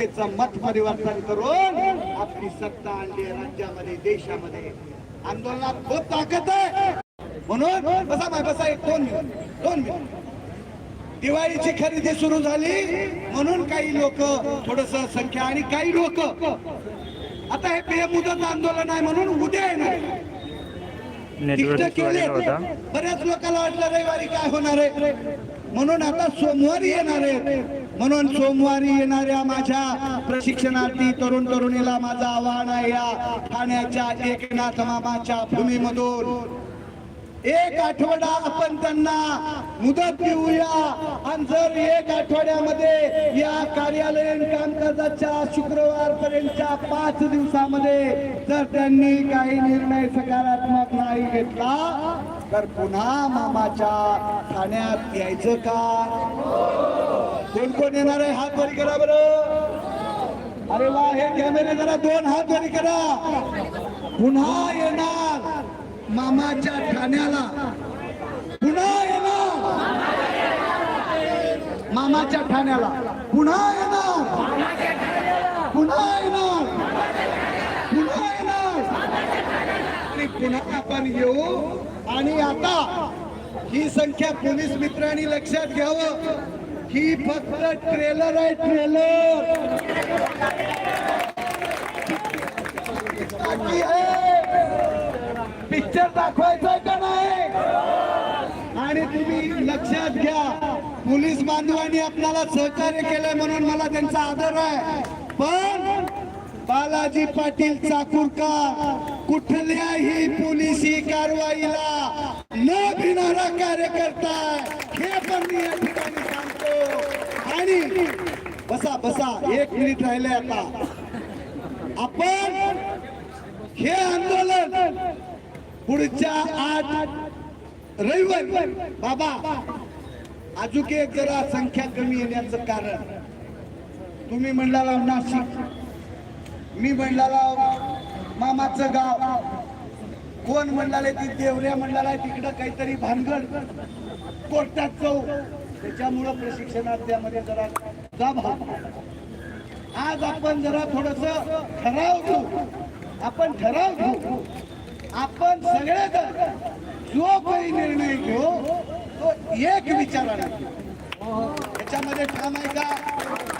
मत परिवर्तन करून आपली सत्ता आणली राज्यामध्ये देशामध्ये. आंदोलनात खूप ताकद आहे. म्हणून बसा बाय बसा एक दोन मिनिट दोन मिनिट. दिवाळीची खरेदी सुरू झाली म्हणून काही लोक थोडस संख्या आणि काही लोक. आता हे बेमुदत आंदोलन आहे म्हणून उद्या येणार बऱ्याच लोकांना वाटलं रविवारी काय होणार आहे. म्हणून आता सोमवारी येणार आहे. म्हणून सोमवारी येणाऱ्या माझ्या प्रशिक्षणार्थी तरुण तरुणीला माझं आव्हान आहे या ठाण्याच्या एकनाथ मामाच्या भूमीमधून. एक आठवडा आपण त्यांना मुदत देऊया. आणि जर एक आठवड्यामध्ये या कार्यालयीन कामकाजाच्या शुक्रवार पर्यंतच्या पाच दिवसामध्ये जर त्यांनी काही निर्णय सकारात्मक नाही घेतला तर पुन्हा मामाच्या ठाण्यात यायचं का? कोण कोण येणार आहे? हात वरी करा बरं. अरे वा हे कॅमेरे जरा दोन हात वरी करा. पुन्हा येणार मामाच्या ठाण्याला. पुन्हा येणार मामाच्या ठाण्याला. पुन्हा येणार. पुन्हा येणार. पुन्हा येणार. आणि पुन्हा आपण येऊ. आणि आता ही संख्या पोलीस मित्रांनी लक्षात घ्यावं. ही फक्त ट्रेलर आहे ट्रेलर पिक्चर दाखवायचा का नाही? आणि तुम्ही लक्षात घ्या पोलीस बांधवांनी आपल्याला सहकार्य केलंय म्हणून मला त्यांचा आदर आहे. पण बालाजी पाटील चाकूरकर कुठल्याही पोलिसी कारवाईला न भिणारा कार्यकर्ता हे पण मी या ठिकाणी सांगतो आणि बसा एक मिनिट राहिले आता. आपण हे आंदोलन पुढच्या आठ रविवार बाबा अजून एक जरा संख्या कमी येण्याचं कारण. तुम्ही म्हणला नाशिक मी म्हणला मामाचं गाव. कोण म्हणाले ती? देवऱ्या म्हणलाला तिकडं काहीतरी भानगड कोर्टात जाऊ. त्याच्यामुळं प्रशिक्षणार्थ्यामध्ये जरा जा हा. आज आपण जरा थोडस ठराव घेऊ आपण ठराव घेऊ आपण सगळे जो काही निर्णय घेऊ तो एक विचाराने घेऊ. याच्यामध्ये ठाम आहे का